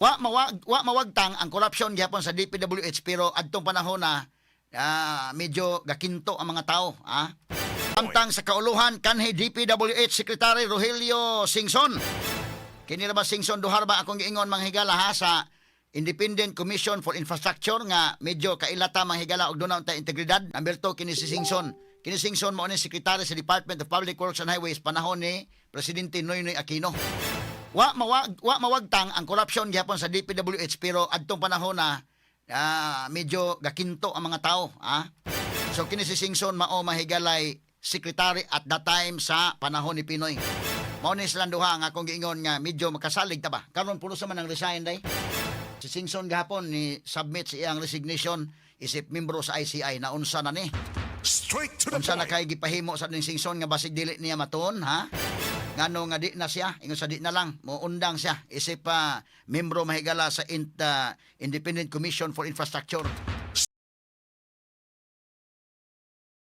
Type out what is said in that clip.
Wa mawag wa mawagtang ang corruption gihapon sa DPWH pero adtong panahon na ah, medyo gakinto ang mga tao, ha? Samtang sa kauluhan kanhi DPWH Secretary Rogelio Singson. Kini ba Singson duhar ba akong giingon manghigala ha sa Independent Commission for Infrastructure nga medyo kailata manghigala og doon ta integridad. Number 2 kini si Singson. Kini Singson mo ni secretary sa Department of Public Works and Highways panahon ni Presidente Noynoy Aquino. Wa mawag wa mawagtang ang corruption gihapon sa DPWH pero adtong panahon na ah, medyo gakinto ang mga tao, ha? So kini si Singson mao mahigalay secretary at that time sa panahon ni Pinoy. Mao ni silang duha nga akong giingon nga medyo makasalig ta ba. Karon puno sa man ang resign day. Si Singson gahapon ni submit sa iyang resignation isip membro sa ICI na unsa na ni. Straight to the Unsa na kay gipahimo sa ning Singson nga basig dili niya maton, ha? Ngano nga di na siya, ingon sa di na lang, mo undang siya isip pa membro mahigala sa int- uh, Independent Commission for Infrastructure.